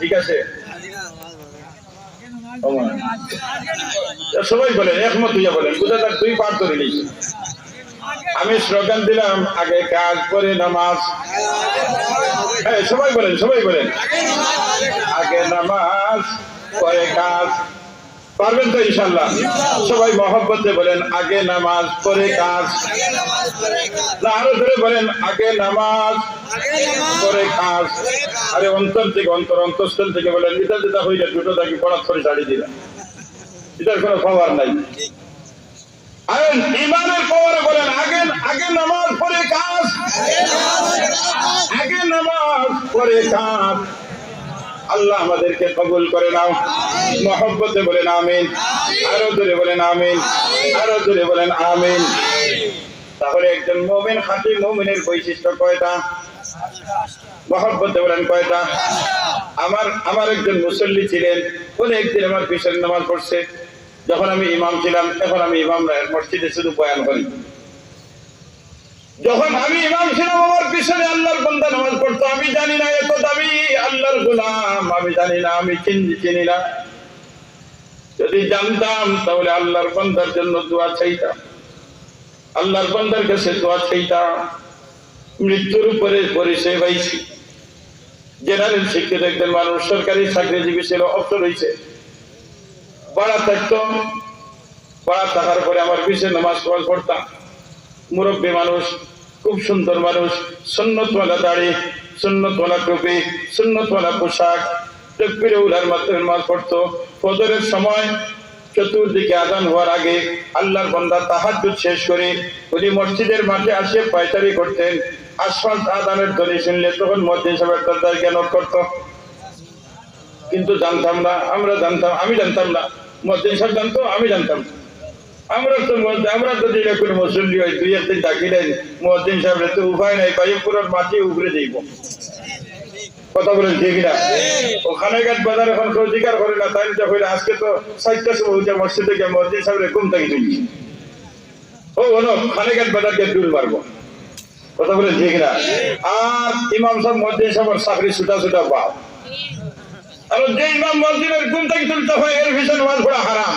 ঠিক আছে। সবাই বলেন, একমত হইয়া বলেন কোথা তার তুই পার করে নিয়েছে? আমি স্লোগান দিলাম, আগে কাজ করে নামাজ। হ্যাঁ সবাই বলেন সবাই বলেন। আগে নামাজ, পরে কাজ। পারবেন তো ইনশাল্লাহ সবাই মহব্বতে বলেন আগে নামাজ পরে কাজ। আরও ধরে বলেন আগে নামাজ পরে কাজ। আরে অন্তর থেকে অন্তর অন্তঃস্থল থেকে বলেন এটা যেটা হইলে দুটো তাকে পড়াত করে ছাড়িয়ে দিলাম এটার কোনো খবর নাই। আরে ইমানের খবরে বলেন আগে আগে নামাজ পরে কাজ। আগে নামাজ পরে কাজ। আল্লাহ আমাদেরকে কবুল করে নাও। মহব্বতে বলেন আমিন। আরও জোরে বলেন আমিন। আরও জোরে বলেন আমিন। তাহলে একজন মোমিন খাঁটি মোমিনের বৈশিষ্ট্য কয়টা? মহব্বতে বলেন কয়টা? আমার আমার একজন মুসল্লি ছিলেন। উনি একদিন আমার পিছনে নামাজ পড়ছে। যখন আমি ইমাম ছিলাম, এখন আমি ইমাম মসজিদে শুধু বয়ান করি। যখন আমি ইমাম ছিলাম, আমার পিছনে আল্লাহর বন্দা নামাজ পড়তো। আমি জানি না এত দামি আল্লাহর গোলাম। আমি জানি না, আমি চিনি চিনি না। যদি জানতাম, তাহলে আল্লাহর বন্দার জন্য দোয়া চাইতাম। আল্লাহর বন্দার কাছে দোয়া চাইতাম। মৃত্যুর উপরে পরিচয় পাইছি। জেনারেল শিক্ষিত একজন মানুষ, সরকারি চাকরিজীবী ছিল, অফসর হয়েছে পাড়া থাকতো। পাড়া থাকার পরে আমার পিছিয়ে নামাজ পড়- পড়তাম। মুরব্বী মানুষ, খুব সুন্দর মানুষ, সুন্নতওয়ালা দাড়ি, সুন্নতওয়ালা টুপি, সুন্নতওয়ালা পোশাক তকবিরে উলার মাধ্যমে নামাজ পড়তো ফজরের সময় চতুর্দিকে আদান হওয়ার আগে আল্লাহর বন্দা তাহাজ্জুদ শেষ করে উনি মসজিদের মাঠে আসে পায়চারি করতেন। আশফাল আদানের ধ্বনি শুনলে তখন মসজিদ সাহেবের দরজায় জ্ঞান করতো। কিন্তু জানতাম না, আমরা জানতাম, আমি জানতাম না। মসজিদ সাহেব জানতো, আমি জানতাম না। আমরা তো আমরা তো দিলে কোনো মুসল্লি হয়, দুই একদিন ডাকিলেন মসজিদ সাহেব তো উপায় নাই পুরো মাটি উপরে যাইব। কথা বলেন ঠিক না? ওখানে গাছ বাজার এখন কেউ জিজ্ঞার করে না তাই তো হইলে আজকে তো সাইটটা সময় উঠে মসজিদে গিয়ে মসজিদ সাহেবের ঘুম থেকে তুলছি। ও হলো খানে গাছ বাজারকে দূর মারবো। কথা বলেন ঠিক না? আর ইমাম সাহেব মসজিদ সাহেবের চাকরি ছুটা ছুটা পাও আর যে ইমাম মসজিদের ঘুম থেকে তুলতে হয়, এর ভীষণ নামাজ পড়া হারাম।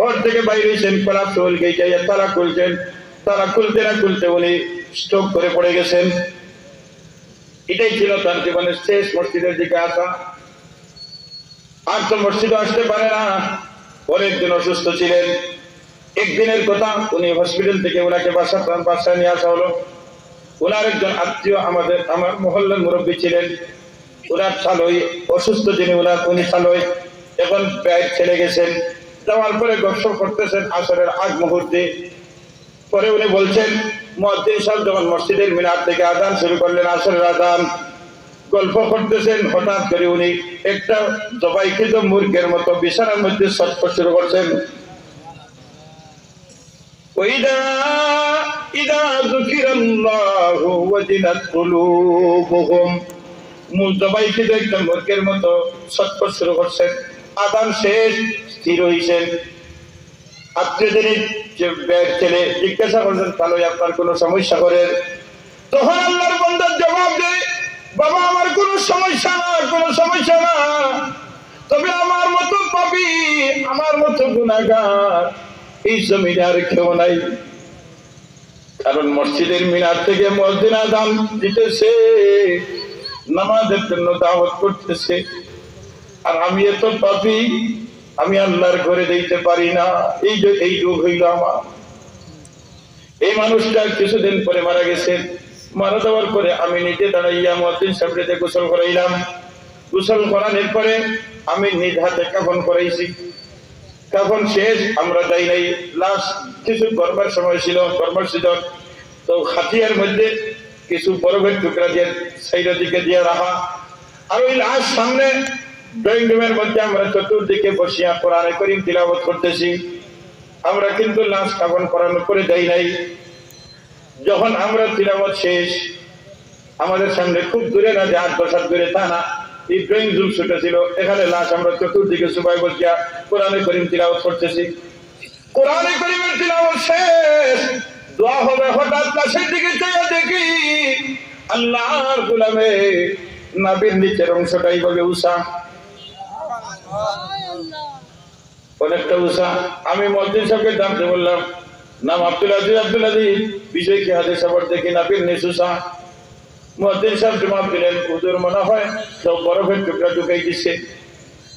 ঘর থেকে বাইরে এসেন কলা চল গেছে তারা খুলছেন, তারা খুলতে না খুলতে উনি স্ট্রোক করে পড়ে গেছেন। এটাই ছিল তার জীবনের শেষ মসজিদের দিকে আসা। আর তো মসজিদে আসতে পারে না, অনেক দিন অসুস্থ ছিলেন। একদিনের কথা উনি হসপিটাল থেকে ওনাকে বাসা বাসায় নিয়ে আসা হলো। ওনার একজন আত্মীয় আমাদের, আমার মহল্লার মুরব্বী ছিলেন। ওনার চালই অসুস্থ যিনি ওনার উনি চালই এখন প্রায় ছেড়ে গেছেন। যাওয়ার পরে গসর করতেছেন আসরের আগ মুহূর্তে। পরে উনি বলছেন মহাদ্দিন সাহেব যখন মসজিদের মিনার থেকে আদান শুরু করলেন আসরের আদান গল্প করতেছেন, হঠাৎ করে উনি একটা জবাইকৃত মুরগের মতো বিছানার মধ্যে সটক শুরু করছেন। ওইদা একটা মুরগের মতো সটক শুরু করছেন। আদান শেষ স্থির হয়েছেন যে ব্যাগ ছেলে জিজ্ঞাসা করছেন তাহলে আপনার কোনো সমস্যা করে তখন আল্লাহর বন্ধার জবাব দেয়, বাবা, আমার কোনো সমস্যা না, কোনো সমস্যা না। তবে আমার মতো পাবি আমার মতো গুণাগার এই জমিনে আর কেউ নাই। কারণ মসজিদের মিনার থেকে মসজিদ দাম দিতেছে, নামাজের জন্য দাওয়াত করতেছে। আর আমি এত পাপি আমি আল্লাহর ঘরে দিতে পারি না। এই যে এই রোগ হইল আমার। এই মানুষটা কিছুদিন পরে মারা গেছে। মারা যাওয়ার পরে আমি নিজে দাঁড়াইয়া মসজিদ সাবড়িতে গোসল করাইলাম। গোসল করানোর পরে আমি নিজ হাতে কাফন করাইছি। কাফন শেষ, আমরা যাই নাই। লাস্ট কিছু করবার সময় ছিল করবার সিজন। তো হাতিয়ার মধ্যে কিছু বরফের টুকরা দিয়ে সাইডের দিকে দিয়ে রাখা। আর ওই লাস্ট সামনে ড্রয়িং রুমের মধ্যে আমরা চতুর্দিকে বসিয়া কোরআনে করিম তিলাবত করতেছি। আমরা কিন্তু লাশ কাপন করানো করে দেই নাই। যখন আমরা তিলাবত শেষ, আমাদের সামনে খুব দূরে না যে আট দশ হাত দূরে তা না, এই ড্রয়িং রুম ছোট ছিল এখানে লাশ আমরা চতুর্দিকে সবাই বসিয়া কোরআনে করিম তিলাবত করতেছি। কোরআনে করিমের তিলাবত শেষ। দোয়া হবে হঠাৎ লাশের দিকে চেয়ে দেখি আল্লাহর গুলামে নাবির নিচের অংশটা উষা অনেকটা উষা। আমি মসজিদ সাহেবকে জানতে বললাম, নাম আব্দুল আজিজ আব্দুল আজিজ, বিষয় কি হাতে সাবর দেখি নাবির নিশুসা মসজিদ সাহেব জবাব দিলেন, হুজুর মনে হয় সব বরফের টুকরা ঢুকাই দিচ্ছে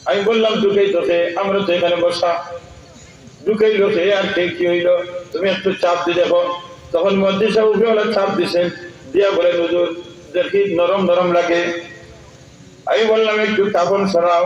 আমি বললাম, ঢুকাই তোকে আমরা তো এখানে বসা। ঢুকাই লোকে আর কে, কি হইল? তুমি একটু চাপ দিয়ে দেখো। তখন মসজিদ সাহেব উঠে চাপ দিছেন। দিয়া বলেন, হুজুর, দেখি নরম নরম লাগে। আমি বললাম, একটু কাপন সরাও।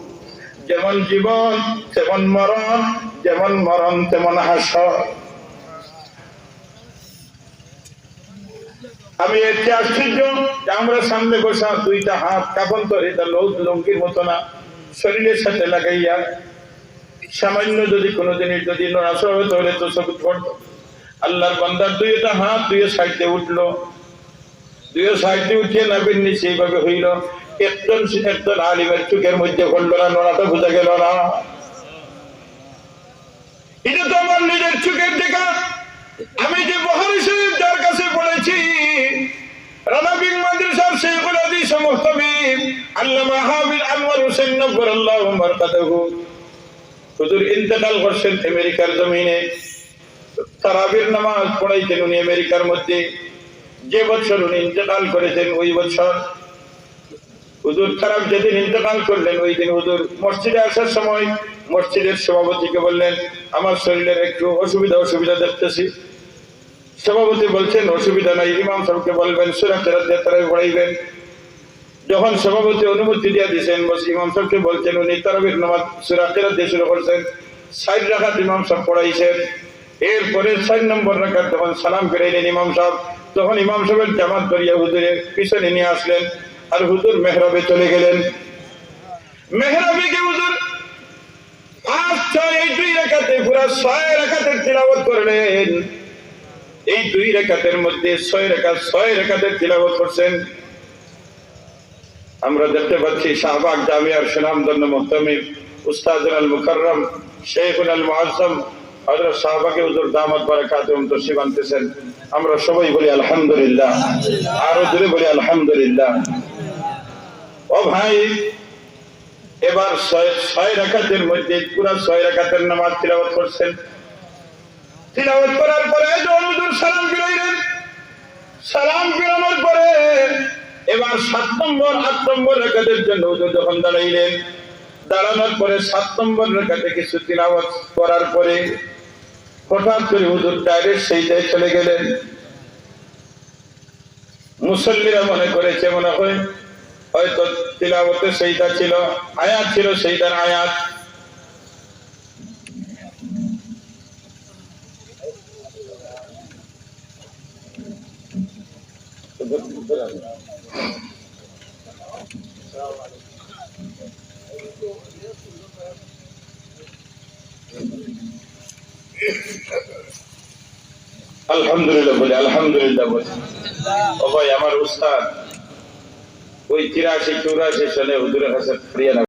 যেমন জীবন, তেমন মরণ, যেমন মরণ, তেমন হাসর আমি এতে আশ্চর্য, আমরা সামনে বসা দুইটা হাত কাপন করে, এটা লৌদ লঙ্কির মতো না, শরীরের সাথে লাগাইয়া। সামান্য যদি কোনোদিনের যদি নড়াচড়া হতো হলে তো সবুজ পড়তো আল্লাহর বান্দার দুইটা হাত দুই সাইডে উঠল। দুই সাইডে উঠিয়ে নাবির নিচে এইভাবে হইল। একজন একজন আলিমের চোখের মধ্যে পড়ল না নড়াটা বোঝা গেল না। এটা তো আমার নিজের চোখের দেখা। আমি যে বহারি শরীফ যার কাছে ইন্তেকাল করছেন আমেরিকার উনি আমেরিকার মধ্যে। যে বছর উনি ইন্তেকাল করেছেন, ওই বছর হুজুর খারাপ যেদিন ইন্তেকাল করলেন, ওই দিন হুজুর মসজিদে আসার সময় মসজিদের সভাপতিকে বললেন, আমার শরীরের একটু অসুবিধা অসুবিধা দেখতেছি। সভাপতি বলছেন, অসুবিধা নাই। ইমাম সাহেবকে বলবেন, সুরা ফেরত দিয়ে তারা পড়াইবেন যখন সভাপতি অনুমতি দিয়ে দিয়েছেন ইমাম সাহেবকে বলছেন, উনি তারাবির নামাজ সুরা ফেরত দিয়ে শুরু করছেন। সাইড রাখাত ইমাম সাহেব পড়াইছেন। এরপরে ছয় নম্বর রাখার যখন সালাম ফিরাইলেন ইমাম সাহেব, তখন ইমাম সাহেবের জামাত করিয়া হুজুরের পিছনে নিয়ে আসলেন। আর হুজুর মেহরাবে চলে গেলেন। মেহরাবিকে হুজুর পাঁচ, ছয়, এই দুই রেখাতে পুরা ছয় রেখাতে তিলাবত করলেন। এই দুই রেখাতের মধ্যে ছয় রেখা ছয় তিলাবত করছেন। আমরা দেখতে পাচ্ছি শাহবাগ জামিয়ার উস্তাদ আল শেখুল আল মুআজ্জম, হযরত শাহবাগে হুজুর দামাত বারাকাতুহুম তশরিফ আমরা সবাই বলি আলহামদুলিল্লাহ। আরও জোরে বলি আলহামদুলিল্লাহ। ও ভাই, এবার ছয় রাকাতের মধ্যে, পুরা ছয় রাকাতের নামাজ তিলাওয়াত করছেন। তিলাওয়াত করার পরে সালাম ফিরাইলেন সালাম ফিরানোর পরে এবার সাত নম্বর, আট নম্বর রেখাতের জন্য যখন দাঁড়াইলেন, দাঁড়ানোর পরে সাত নম্বর রেখাতে কিছু তিলাওয়াত করার পরে হঠাৎ করে হুজুর ডাইরেক্ট সেই জায়গায় চলে গেলেন। মুসল্লিরা মনে করেছে, মনে হয় হয়তো তিলাবতে সেইটা ছিল, আয়াত ছিল সেইটার আয়াত। আলহামদুলিল্লাহ বলে আলহামদুলিল্লাহ বলে। ও ভাই, আমার উস্তাদ। ওই তিরাশি চৌরাশি সালে হুজুরের কাছে